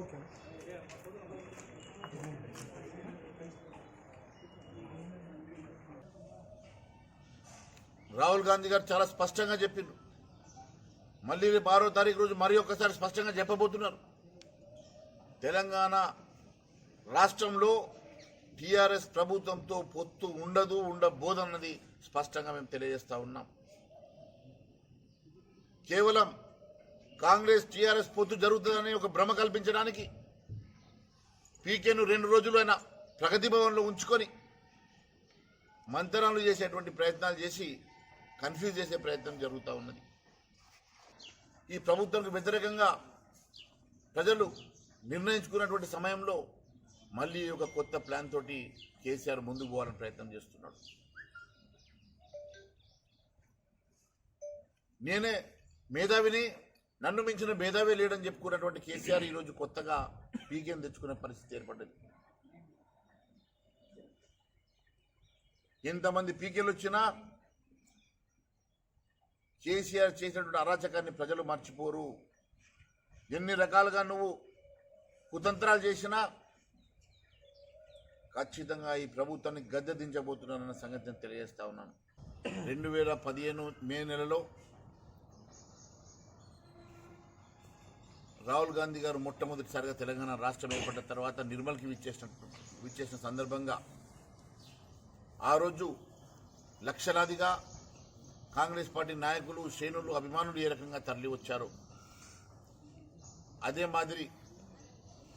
Okay Rahul Gandhi గారు చాలా స్పష్టంగా చెప్పిండ్రు. మళ్ళీ రేపు ఆరో తారీఖు రోజు మరి ఒక్కసారి స్పష్టంగా చెప్పబోతున్నారు. తెలంగాణ రాష్ట్రంలో టీఆర్ఎస్ ప్రభుత్వంతో పొత్తు ఉండదు ఉండబోదన్నది స్పష్టంగా మేము తెలియజేస్తా ఉన్నాం. కేవలం కాంగ్రెస్ టీఆర్ఎస్ పొత్తు జరుగుతుందని ఒక భ్రమ కల్పించడానికి పీకేను రెండు రోజులు అయినా ప్రగతి భవన్లో ఉంచుకొని మంతనాలు చేసేటువంటి ప్రయత్నాలు చేసి కన్ఫ్యూజ్ చేసే ప్రయత్నం జరుగుతూ ఉన్నది. ఈ ప్రభుత్వానికి వ్యతిరేకంగా ప్రజలు నిర్ణయించుకున్నటువంటి సమయంలో మళ్ళీ ఒక కొత్త ప్లాన్ తోటి కేసీఆర్ ముందుకు పోవాలని ప్రయత్నం చేస్తున్నాడు. నేనే మేధావిని నన్ను మించిన మేధావి లేడని చెప్పుకున్నటువంటి కేసీఆర్ ఈరోజు కొత్తగా పీకేం తెచ్చుకునే పరిస్థితి ఏర్పడ్డది. ఎంతమంది పీకేలు వచ్చినా కేసీఆర్ చేసినటువంటి అరాచకాన్ని ప్రజలు మర్చిపోరు. ఎన్ని రకాలుగా నువ్వు కుతంత్రాలు చేసినా ఖచ్చితంగా ఈ ప్రభుత్వాన్ని గద్దె దించబోతున్నానన్న సంగతి నేను తెలియజేస్తా ఉన్నాను. రెండు వేల పదిహేను మే నెలలో రాహుల్ గాంధీ గారు మొట్టమొదటిసారిగా తెలంగాణ రాష్ట్రం ఏర్పడిన తర్వాత నిర్మల్కి విచ్చేసిన విచ్చేసిన సందర్భంగా ఆ రోజు లక్షలాదిగా కాంగ్రెస్ పార్టీ నాయకులు శ్రేణులు అభిమానులు ఏ రకంగా తరలి వచ్చారు అదే మాదిరి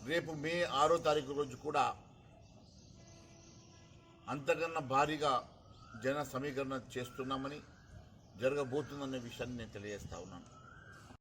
రేపు మే ఆరో తారీఖు రోజు కూడా అంతకన్నా భారీగా జన సమీకరణ చేస్తున్నామని జరగబోతుందనే విషయాన్ని నేను తెలియజేస్తా ఉన్నాను.